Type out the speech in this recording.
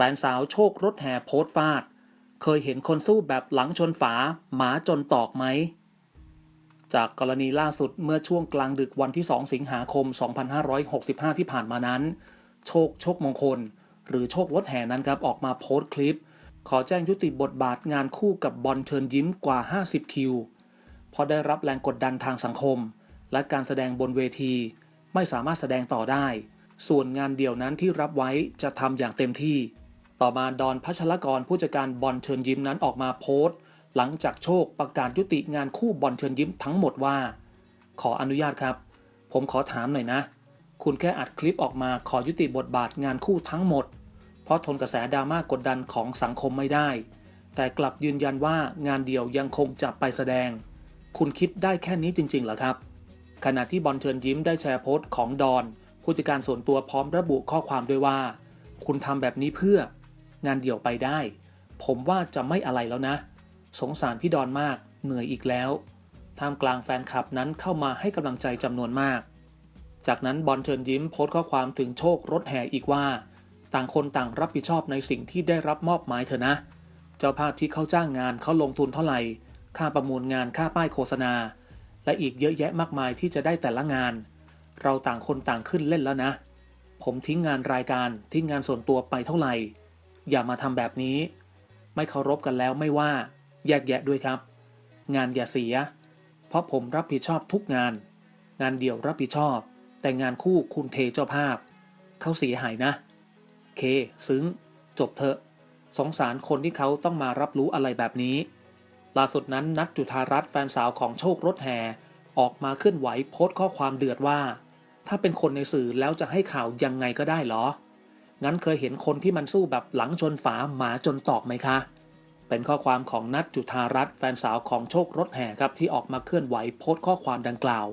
แฟนสาวโชครถแห่โพสฟาด เคยเห็นคนสู้แบบหลังชนฝาหมาจนตอกไหม จากกรณีล่าสุดเมื่อช่วงกลางดึกวันที่ 2 สิงหาคม 2565 ที่ผ่านมานั้น โชคโชคมงคล หรือโชครถแห่นั้นครับออกมาโพสต์คลิป ขอแจ้งยุติบทบาทงานคู่กับบอลเชิญยิ้มกว่า 50 คิวเพราะได้รับแรงกดดันทางสังคม และการแสดงบนเวที ไม่สามารถแสดงต่อได้ส่วนงานเดี่ยวนั้นที่รับไว้จะทำอย่างเต็มที่ ต่อมาดอนพัชรกรผู้จัดการบอลเชิญยิ้มนั้นออกมาโพสต์ หลังจากโชคประกาศยุติงานคู่บอลเชิญยิ้มทั้งหมดว่า ขออนุญาตครับ ผมขอถามหน่อยนะ คุณแค่อัดคลิปออกมาขอยุติบทบาทงานคู่ทั้งหมด เพราะทนกระแสดราม่ากดดันของสังคมไม่ได้ แต่กลับยืนยันว่างานเดียวยังคงจะไปแสดง คุณคิดได้แค่นี้จริงๆเหรอครับ ขณะที่บอลเชิญยิ้มได้แชร์โพสต์ของดอนผู้จัดการส่วนตัวพร้อมระบุข้อความด้วยว่า คุณทำแบบนี้เพื่อ งานเดี่ยวไปได้ ผมว่าจะไม่อะไรแล้วนะ สงสารพี่ดอนมากเหนื่อยอีกแล้วท่ามกลางแฟนคลับนั้นเข้ามาให้กำลังใจจำนวนมาก จากนั้นบอลเชิญยิ้มโพสต์ข้อความถึงโชครถแห่อีกว่า ต่างคนต่างรับผิดชอบในสิ่งที่ได้รับมอบหมายเถอะนะ เจ้าภาพที่เขาจ้างงานเขาลงทุนเท่าไหร่ ค่าประมูลงานค่าป้ายโฆษณา และอีกเยอะแยะมากมายที่จะได้แต่ละงาน เราต่างคนต่างขึ้นเล่นแล้วนะ ผมทิ้งงานรายการทิ้งงานส่วนตัวไปเท่าไหร่ อย่ามาทำแบบนี้ ไม่เคารพกันแล้วไม่ว่าแยกแยะด้วยครับ งานอย่าเสีย เพราะผมรับผิดชอบทุกงาน งานเดี่ยวรับผิดชอบ แต่งานคู่คุณเทเจ้าภาพ เขาเสียหายนะ เค ซึ้ง จบเถอะ สงสารคนที่เขาต้องมารับรู้อะไรแบบนี้ ล่าสุดนั้นนัทจุธารัตน์แฟนสาวของโชครถแห่ออกมาเคลื่อนไหวโพสต์ข้อความเดือดว่า ถ้าเป็นคนในสื่อแล้วจะให้ข่าวยังไงก็ได้เหรอ งั้นเคยเห็นคนที่มันสู้แบบหลังชนฝาหมาจนตอกไหมคะ เป็นข้อความของนัทจุธารัตน์แฟนสาวของโชครถแห่ครับที่ออกมาเคลื่อนไหวโพสต์ข้อความดังกล่าว